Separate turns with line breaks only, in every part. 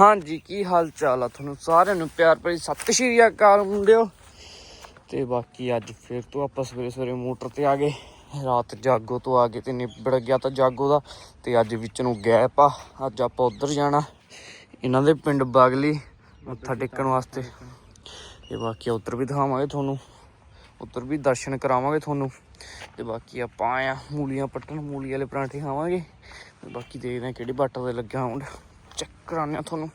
ਹਾਂਜੀ, ਕੀ ਹਾਲ ਚਾਲ ਆ ਤੁਹਾਨੂੰ ਸਾਰਿਆਂ ਨੂੰ? ਪਿਆਰ ਭਰੀ ਸਤਿ ਸ਼੍ਰੀ ਅਕਾਲ ਮੁੰਡਿਓ। ਤੇ ਬਾਕੀ ਅੱਜ ਫਿਰ ਤੋਂ ਆਪਾਂ ਸਵੇਰੇ ਸਵੇਰੇ ਮੋਟਰ ਤੇ ਆ ਗਏ। ਰਾਤ ਜਾਗੋ ਤੋਂ ਆ ਗਏ ਤੇ ਨਿਬੜ ਗਿਆ ਤਾਂ ਜਾਗੋ ਦਾ। ਤੇ ਅੱਜ ਵਿੱਚ ਨੂੰ ਗੈਪ ਆ। ਅੱਜ ਆਪਾਂ ਉੱਧਰ ਜਾਣਾ। ਇਹਨਾਂ ਦੇ ਪਿੰਡ ਬਾਗਲੀ, ਮੱਥਾ ਟੇਕਣ ਵਾਸਤੇ। ਤੇ ਬਾਕੀ ਉੱਧਰ ਵੀ ਦਿਖਾਵਾਂਗੇ ਤੁਹਾਨੂੰ। ਉੱਧਰ ਵੀ ਦਰਸ਼ਨ ਕਰਾਵਾਂਗੇ ਤੁਹਾਨੂੰ। ਤੇ ਬਾਕੀ ਆਪਾਂ ਆਏ ਆ ਮੂਲੀਆਂ ਪੱਟਣ। ਮੂਲੀ ਵਾਲੇ ਪਰਾਂਠੇ ਖਾਵਾਂਗੇ। ਤੇ ਬਾਕੀ ਦੇਖਦੇ ਆ ਕਿਹੜੀ ਬਾਟਾ ਤੇ ਲੱਗਿਆ ਹੁਣ ਕਰਾਉਂਦੇ ਆ ਤੁਹਾਨੂੰ।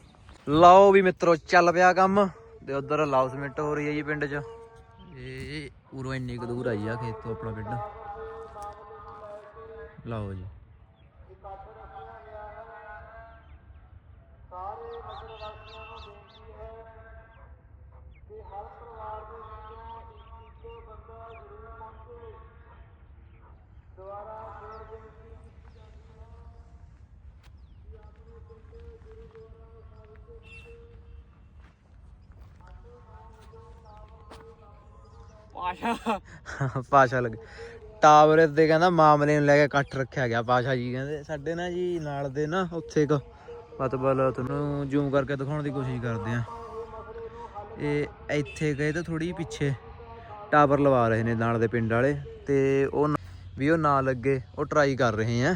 ਲਓ ਵੀ ਮਿੱਤਰੋ, ਚੱਲ ਪਿਆ ਕੰਮ। ਤੇ ਉਧਰ ਲਾਓ ਅਨਾਉਂਸਮੈਂਟ ਹੋ ਰਹੀ ਹੈ ਜੀ ਪਿੰਡ 'ਚ। ਇਹ ਉਰੋਂ ਇੰਨੀ ਕੁ ਦੂਰ ਆਈ ਆ ਖੇਤ ਤੋਂ ਆਪਣਾ ਪਿੰਡ। ਲਓ ਜੀ।
ਪਾਸ਼ਾ।
ਪਾਸ਼ਾ ਲੱਗ ਟਾਵਰ ਤੇ ਕਹਿੰਦਾ ਮਾਮਲੇ ਨੂੰ ਲੈ ਕੇ ਇਕੱਠ ਰੱਖਿਆ ਗਿਆ ਪਾਸ਼ਾ ਜੀ ਕਹਿੰਦੇ, ਸਾਡੇ ਨਾ ਜੀ ਨਾਲ ਦੇ ਨਾ ਉੱਥੇ ਇੱਕ ਮਤਲਬ ਤੁਹਾਨੂੰ ਜ਼ੂਮ ਕਰਕੇ ਦਿਖਾਉਣ ਦੀ ਕੋਸ਼ਿਸ਼ ਕਰਦੇ ਆ। ਇਹ ਇੱਥੇ ਗਏ ਤਾਂ ਥੋੜੀ ਪਿੱਛੇ ਟਾਵਰ ਲਵਾ ਰਹੇ ਨੇ ਨਾਲ ਦੇ ਪਿੰਡ ਵਾਲੇ ਤੇ ਉਹ ਵੀ ਉਹ ਨਾ ਲੱਗੇ ਉਹ ਟਰਾਈ ਕਰ ਰਹੇ ਆ।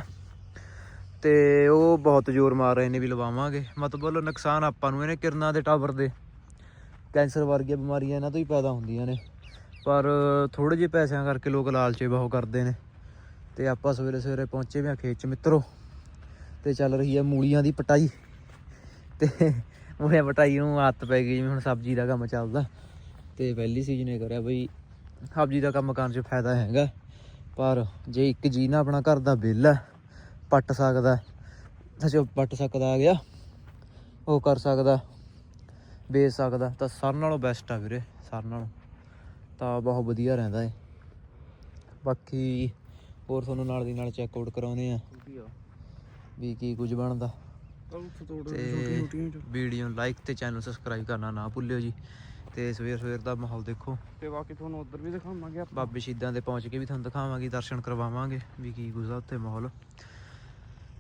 ਤੇ ਉਹ ਬਹੁਤ ਜ਼ੋਰ ਮਾਰ ਰਹੇ ਨੇ ਵੀ ਲਵਾਵਾਂਗੇ। ਮਤਲਬ ਨੁਕਸਾਨ ਆਪਾਂ ਨੂੰ ਇਹਨੇ ਕਿਰਨਾਂ ਦੇ ਟਾਵਰ ਦੇ, ਕੈਂਸਰ ਵਰਗੀਆਂ ਬਿਮਾਰੀਆਂ ਇਹਨਾਂ ਤੋਂ ਹੀ ਪੈਦਾ ਹੁੰਦੀਆਂ ਨੇ। ਪਰ ਥੋੜੇ ਜਿਹੇ ਪੈਸਿਆਂ ਕਰਕੇ ਲੋਕ ਲਾਲਚੇ ਬਹੁ ਕਰਦੇ ਨੇ। ਤੇ ਆਪਾਂ ਸਵੇਰੇ ਸਵੇਰੇ ਪਹੁੰਚੇ ਵੀ ਆ ਖੇਤ ਚ ਮਿੱਤਰੋ। ਤੇ ਚੱਲ ਰਹੀ ਆ ਮੂਲੀਆਂ ਦੀ ਪਟਾਈ। ਤੇ ਮੂਲੀਆਂ ਪਟਾਈ ਨੂੰ ਆਦਤ ਪੈ ਗਈ ਜਿਵੇਂ ਹੁਣ ਸਬਜ਼ੀ ਦਾ ਕੰਮ ਚੱਲਦਾ। ਤੇ ਪਹਿਲੀ ਸੀਜ਼ਨ ਇਹ ਕਰਿਆ ਬਈ ਸਬਜ਼ੀ ਦਾ ਕੰਮ ਕਰਨ ਚ ਫਾਇਦਾ ਹੈਗਾ। ਪਰ ਜੇ ਇੱਕ ਜੀ ਨਾ ਆਪਣਾ ਘਰ ਦਾ ਬਿੱਲ ਹੈ ਪੱਟ ਸਕਦਾ। ਸੱਚੋ ਪੱਟ ਸਕਦਾ ਆ ਗਿਆ। ਉਹ ਕਰ ਸਕਦਾ। ਵੇਚ ਸਕਦਾ। ਤਾਂ ਸਾਰਿਆਂ ਨਾਲੋਂ ਬੈਸਟ ਆ ਵੀਰੇ ਸਾਰਿਆਂ ਨਾਲੋਂ। ਤਾਂ ਬਹੁਤ ਵਧੀਆ ਰਹਿੰਦਾ ਏ। ਬਾਕੀ ਹੋਰ ਤੁਹਾਨੂੰ ਨਾਲ ਦੀ ਨਾਲ ਚੈੱਕ ਆਊਟ ਕਰਾਉਨੇ ਆ। ਵੀ ਕੀ ਕੁਝ ਬਣਦਾ। ਤੇ ਵੀਡੀਓ ਨੂੰ ਲਾਈਕ ਤੇ ਚੈਨਲ ਸਬਸਕ੍ਰਾਈਬ ਕਰਨਾ ਨਾ ਭੁੱਲਿਓ ਜੀ। ਤੇ ਸਵੇਰ ਸਵੇਰ ਦਾ ਮਾਹੌਲ ਦੇਖੋ।
ਤੇ ਬਾਕੀ ਤੁਹਾਨੂੰ ਉੱਧਰ ਵੀ ਦਿਖਾਵਾਂਗੇ ਆਪਾਂ।
ਬਾਬੇ ਸ਼ਹੀਦਾਂ ਦੇ ਪਹੁੰਚ ਕੇ ਵੀ ਤੁਹਾਨੂੰ ਦਿਖਾਵਾਂਗੇ ਦਰਸ਼ਨ ਕਰਵਾਵਾਂਗੇ ਵੀ ਕੀ ਆ ਉੱਥੇ ਮਾਹੌਲ।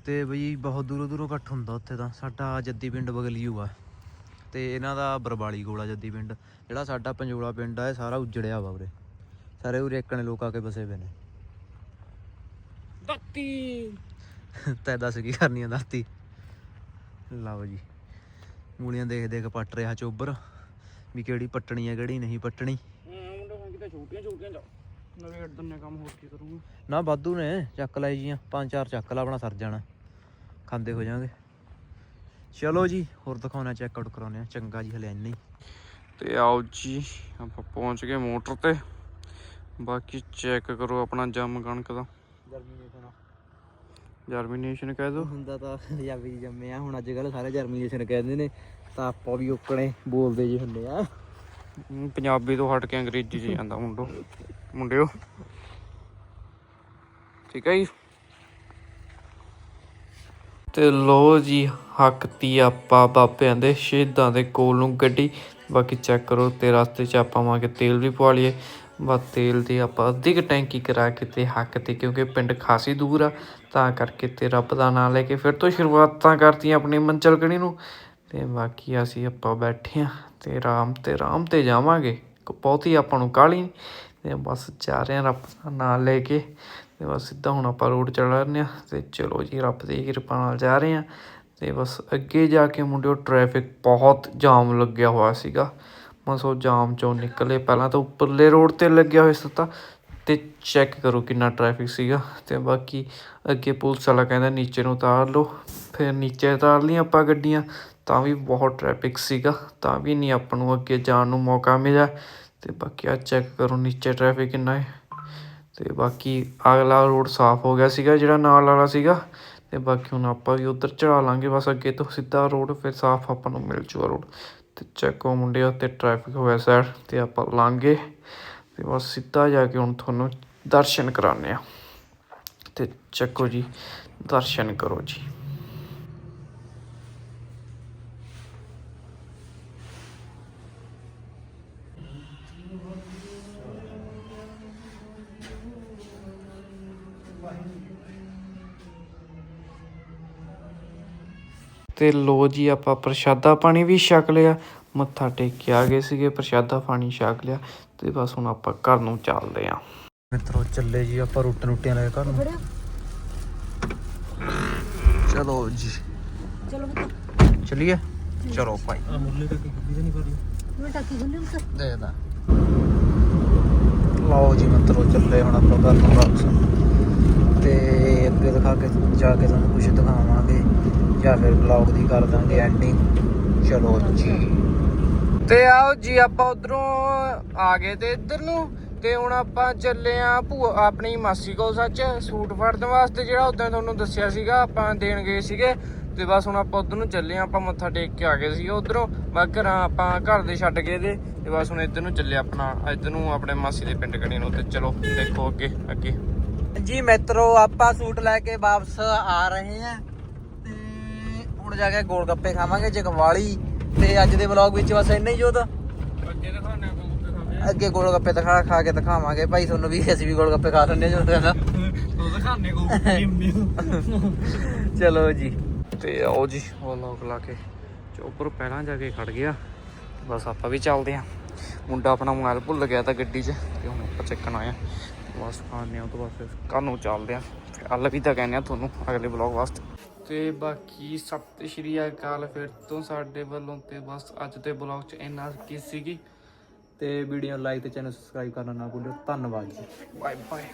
ਤੇ ਬਈ ਬਹੁਤ ਦੂਰੋਂ ਦੂਰੋਂ ਇਕੱਠ ਹੁੰਦਾ ਉੱਥੇ ਤਾਂ। ਸਾਡਾ ਜੱਦੀ ਪਿੰਡ ਬਗਲੀਓ ਆ। ਤੇ ਇਹਨਾਂ ਦਾ ਬਰਬਾਲੀ ਕੋਲਾ ਜੱਦੀ ਪਿੰਡ ਜਿਹੜਾ ਸਾਡਾ ਪੰਜੋਲਾ ਪਿੰਡ ਆ ਇਹ ਸਾਰਾ ਉਜੜਿਆ ਵਾ ਉਰੇ ਸਾਰੇ ਉਰੇ ਇੱਕਣੇ ਲੋਕ ਆ ਕੇ ਬਸੇ ਪਏ ਨੇ।
ਦੱਤੀ।
ਤੈ ਦੱਸ ਕੀ ਕਰਨੀ ਆ ਦਾਤੀ? ਲਓ ਜੀ। ਮੂਲੀਆਂ ਦੇਖ ਦੇਖ ਪੱਟ ਰਿਹਾ ਚੋਬਰ ਵੀ ਕਿਹੜੀ ਪੱਟਣੀ ਆ ਕਿਹੜੀ ਨਹੀਂ ਪੱਟਣੀ।
ਮੁੰਡੇ ਹੁਣ ਕਿਤੇ ਛੋਟੀਆਂ ਛੋਟੀਆਂ ਜਾ ਨਵੇਂ ਦੰਨੇ ਕੰਮ ਹੋਰ ਕੀ ਕਰੂੰਗਾ।
ਨਾ ਵਾਧੂ ਨੇ ਚੱਕ ਲੈ ਜੀਆਂ। ਪੰਜ ਚਾਰ ਚੱਕ ਲਾ ਆਪਣਾ ਸਰ ਜਾਣਾ। ਖਾਂਦੇ ਹੋ ਜਾਾਂਗੇ ਚਲੋ ਜੀ ਹੋਰ ਦਿਖਾਉਣਾ ਚੈੱਕ ਆਊਟ ਕਰਾਉਣੇ ਆ ਚੰਗਾ ਜੀ ਹਲੇ ਇੰਨਾ ਹੀ।
ਤੇ ਆਓ ਜੀ ਆਪਾਂ ਪਹੁੰਚ ਗਏ ਮੋਟਰ ਤੇ। ਬਾਕੀ ਚੈੱਕ ਕਰੋ ਆਪਣਾ ਜੰਮ ਕਣਕ ਦਾ।
ਜਰਮੀਨੇਸ਼ਨ
ਜਰਮੀਨੇਸ਼ਨ ਕਹਿ ਦੋ
ਹੁੰਦਾ ਤਾਂ ਪੰਜਾਬੀ ਜੰਮੇ ਆ। ਹੁਣ ਅੱਜ ਕੱਲ ਸਾਰੇ ਜਰਮੀਨੇਸ਼ਨ ਕਹਿੰਦੇ ਨੇ। ਤਾਂ ਆਪਾਂ ਵੀ ਓਕਣੇ ਬੋਲਦੇ ਜੀ ਹੁੰਦੇ ਆ।
ਪੰਜਾਬੀ ਤੋਂ ਹਟ ਕੇ ਅੰਗਰੇਜ਼ੀ 'ਚ ਜਾਂਦਾ ਮੁੰਡੋ। ਮੁੰਡਿਓ। ਠੀਕ ਹੈ ਜੀ? ਤੇ ਲੋ ਜੀ, ਹੱਕ ਤੀ ਆਪਾਂ ਬਾਬਿਆਂ ਦੇ ਸ਼ਹੀਦਾਂ ਦੇ ਕੋਲ ਨੂੰ ਗੱਡੀ। ਬਾਕੀ ਚੈੱਕ ਕਰੋ ਤੇ ਰਸਤੇ 'ਚ ਆਪਾਂ ਵਾਂਗੇ ਤੇਲ ਵੀ ਪਵਾ ਲਈਏ। ਬਸ ਤੇਲ ਦੀ ਆਪਾਂ ਅੱਧੀ ਕੁ ਟੈਂਕੀ ਕਰਾ ਕੇ ਤੇ ਹੱਕ ਤੇ, ਕਿਉਂਕਿ ਪਿੰਡ ਖਾਸੀ ਦੂਰ ਆ, ਤਾਂ ਕਰਕੇ ਤੇ ਰੱਬ ਦਾ ਨਾਮ ਲੈ ਕੇ ਫਿਰ ਤੋਂ ਸ਼ੁਰੂਆਤਾਂ ਕਰਤੀਆਂ ਆਪਣੀ ਮੰਚਲ ਕਣੀ ਨੂੰ। ਤੇ ਬਾਕੀ ਅਸੀਂ ਆਪਾਂ ਬੈਠੇ ਆ ਤੇ ਆਰਾਮ ਤੇ ਆਰਾਮ ਤੇ ਜਾਵਾਂਗੇ। ਕ- ਬਹੁਤੀ ਆਪਾਂ ਨੂੰ ਕਾਹਲੀ ਨੀ। ਤੇ ਬਸ ਜਾ ਰਹੇ ਆ ਰੱਬ ਦਾ ਨਾਮ ਲੈ ਕੇ। ਤੇ ਬਸ ਸਿੱਧਾ ਹੁਣ ਆਪਾਂ ਰੋਡ ਚੜ ਰਹੇ ਹਾਂ ਤੇ ਚਲੋ ਜੀ ਰੱਬ ਦੀ ਕਿਰਪਾ ਨਾਲ ਜਾ ਰਹੇ ਹਾਂ ਤੇ ਬਸ ਅੱਗੇ ਜਾ ਕੇ ਮੁੰਡਿਓ ਟ੍ਰੈਫਿਕ ਬਹੁਤ ਜਾਮ ਲੱਗਿਆ ਹੋਇਆ ਸੀਗਾ। ਮਸੋ ਜਾਮ ਚੋਂ ਨਿਕਲੇ, ਪਹਿਲਾਂ ਤਾਂ ਉੱਪਰਲੇ ਰੋਡ ਤੇ ਲੱਗਿਆ ਹੋਇਆ ਸੀ ਤਾਂ ਤੇ ਚੈੱਕ ਕਰੋ ਕਿੰਨਾ ਟ੍ਰੈਫਿਕ ਸੀਗਾ ਤੇ ਬਾਕੀ ਅੱਗੇ ਪੁਲਿਸ ਵਾਲਾ ਕਹਿੰਦਾ ਨੀਚੇ ਨੂੰ ਉਤਾਰ ਲਓ। ਫਿਰ ਨੀਚੇ ਉਤਾਰ ਲਈਆਂ ਆਪਾਂ ਗੱਡੀਆਂ, ਤਾਂ ਵੀ ਬਹੁਤ ਟ੍ਰੈਫਿਕ ਸੀਗਾ, ਤਾਂ ਵੀ ਨਹੀਂ ਆਪਾਂ ਨੂੰ ਅੱਗੇ ਜਾਣ ਨੂੰ ਮੌਕਾ ਮਿਲਿਆ। ਤੇ ਬਾਕੀ ਆ ਚੈੱਕ ਕਰੋ ਨੀਚੇ ਟ੍ਰੈਫਿਕ ਕਿੰਨਾ ਹੈ। ਅਤੇ ਬਾਕੀ ਅਗਲਾ ਰੋਡ ਸਾਫ਼ ਹੋ ਗਿਆ ਸੀਗਾ, ਜਿਹੜਾ ਨਾਲ ਵਾਲਾ ਸੀਗਾ। ਅਤੇ ਬਾਕੀ ਹੁਣ ਆਪਾਂ ਵੀ ਉੱਧਰ ਚੜ੍ਹਾ ਲਾਂਗੇ, ਬਸ ਅੱਗੇ ਤੋਂ ਸਿੱਧਾ ਰੋਡ, ਫਿਰ ਸਾਫ਼ ਆਪਾਂ ਨੂੰ ਮਿਲ ਜੂਗਾ ਰੋਡ। ਅਤੇ ਚੱਕੋ ਮੁੰਡੇ ਉੱਤੇ ਟ੍ਰੈਫਿਕ ਹੋਇਆ ਸਾਈਡ ਅਤੇ ਆਪਾਂ ਲਾਂਗੇ। ਅਤੇ ਬਸ ਸਿੱਧਾ ਜਾ ਕੇ ਹੁਣ ਤੁਹਾਨੂੰ ਦਰਸ਼ਨ ਕਰਾਉਂਦੇ ਆ ਅਤੇ ਚੱਕੋ ਜੀ, ਦਰਸ਼ਨ ਕਰੋ ਜੀ।
ਤੇ ਲੋ ਜੀ ਆਪਾਂ ਪ੍ਰਸ਼ਾਦਾ ਪਾਣੀ ਵੀ ਛਕ ਲਿਆ। ਮੱਥਾ ਟੇਕ ਕੇ ਆ ਗਏ ਸੀਗੇ ਪ੍ਰਸ਼ਾਦਾ ਪਾਣੀ ਛਕ ਲਿਆ ਤੇ ਬਸ ਹੁਣ ਆਪਾਂ ਘਰ ਨੂੰ ਚੱਲਦੇ ਆਂ।
ਮਿੱਤਰੋ ਚੱਲੇ ਜੀ ਆਪਾਂ ਰੋਟੀ ਰੋਟੀਆਂ ਲੈ ਕੇ ਘਰ ਨੂੰ। ਚਲੋ ਜੀ।
ਚਲੋ
ਚਲਿਏ? ਚਲੋ ਭਾਈ।
ਮੈਂ ਟਾਕੀ ਖੋਲੀ ਉੱਤਰ
ਦੇ ਦਾ। ਲਓ ਜੀ ਮਿੱਤਰੋ ਚੱਲੇ ਹੁਣ ਆਪਾਂ ਘਰ ਨੂੰ ਵਾਪਸ। ਤੇ ਅੱਗੇ ਦਿਖਾ ਕੇ ਜਾ ਕੇ ਤੁਹਾਨੂੰ ਕੁਝ ਦਿਖਾਵਾਂਗੇ। ਜਾਂ ਫਿਰ ਵਲੌਗ ਦੀ ਕਰ ਦਾਂਗੇ ਐਂਡਿੰਗ ਚਲੋ ਜੀ। ਤੇ ਆਓ ਜੀ, ਆਪਾਂ ਉਧਰੋਂ ਆ ਗਏ ਤੇ ਇੱਧਰ ਨੂੰ। ਤੇ ਹੁਣ ਆਪਾਂ ਚੱਲੇ ਆ ਭੂਆ, ਆਪਣੀ ਮਾਸੀ ਕੋਲ ਸੱਚ ਸੂਟ ਫੜਨ ਵਾਸਤੇ, ਜਿਹੜਾ ਉਦੋਂ ਤੁਹਾਨੂੰ ਦੱਸਿਆ ਸੀਗਾ, ਆਪਾਂ ਦੇਣ ਗਏ ਸੀਗੇ। ਤੇ ਬਸ ਹੁਣ ਆਪਾਂ ਉਧਰ ਨੂੰ ਚੱਲੇ ਆ, ਆਪਾਂ ਮੱਥਾ ਟੇਕ ਕੇ ਆ ਗਏ ਸੀ ਉਧਰੋਂ। ਬਸ ਘਰਾਂ ਆਪਾਂ ਘਰ ਦੇ ਛੱਡ ਗਏ ਦੇ। ਤੇ ਬਸ ਹੁਣ ਇੱਧਰ ਨੂੰ ਚੱਲੇ ਆਪਣਾ, ਇੱਧਰ ਨੂੰ ਆਪਣੇ ਮਾਸੀ ਦੇ ਪਿੰਡ ਕਣੀ ਨੂੰ। ਤੇ ਚਲੋ, ਦੇਖੋ ਅੱਗੇ ਅੱਗੇ। ਜੀ ਮਿੱਤਰੋ, ਆਪਾਂ ਸੂਟ ਲੈ ਕੇ ਵਾਪਸ ਆ ਰਹੇ ਆ। ਹੁਣ ਜਾ ਕੇ ਗੋਲ ਗੱਪੇ ਖਾਵਾਂਗੇ ਜਗਵਾਲੀ ਤੇ ਅੱਜ ਦੇ ਵਲੌਗ ਵਿੱਚ ਬਸ ਇੰਨਾ ਹੀ ਜੋਤ।
ਅੱਗੇ
ਗੋਲ ਗੱਪੇ ਦਿਖਾ ਖਾ ਕੇ ਦਿਖਾਵਾਂਗੇ। ਭਾਈ ਤੁਹਾਨੂੰ ਵੀ ਅਸੀਂ ਵੀ ਗੋਲ ਗੱਪੇ ਖਾ ਲੈਂਦੇ ਹਾਂ ਜੋਤ ਦਾ
ਉਹ ਦਿਖਾਣੇ ਕੋ
ਚਲੋ ਜੀ।
ਤੇ ਆਓ ਜੀ ਲੋਕ ਲਾ ਕੇ। ਚੋਪਰ ਪਹਿਲਾਂ ਜਾ ਕੇ ਖੜ ਗਿਆ। ਬਸ ਆਪਾਂ ਵੀ ਚੱਲਦੇ ਆਂ। ਮੁੰਡਾ ਆਪਣਾ ਮੋਬਾਈਲ ਭੁੱਲ ਗਿਆ ਤਾਂ ਗੱਡੀ 'ਚ ਤੇ ਹੁਣ ਆਪਾਂ ਚੱਕਣ ਆਇਆ ਬਸ ਖਾਣੇ ਆ ਉਹ ਤੋਂ ਫਿਰ ਘਰ ਨੂੰ ਚੱਲਦੇ ਆਂ। ਅੱਲ ਵੀ ਤਾਂ ਕਹਿੰਦੇ ਆ ਤੁਹਾਨੂੰ ਅਗਲੇ ਵਲੌਗ ਵਾਸਤੇ। ਤੇ ਬਾਕੀ ਸਤਿ ਸ਼੍ਰੀ ਅਕਾਲ ਫਿਰ ਤੋਂ ਸਾਡੇ ਵੱਲੋਂ ਤੇ ਬਸ ਅੱਜ ਦੇ ਵਲੌਗ 'ਚ ਇੰਨਾ ਕੀ ਸੀਗੀ।
ਤੇ ਵੀਡੀਓ ਲਾਈਕ ਤੇ ਚੈਨਲ ਸਬਸਕ੍ਰਾਈਬ ਕਰਨਾ ਨਾ ਭੁੱਲਿਓ। ਧੰਨਵਾਦ ਜੀ।
Bye bye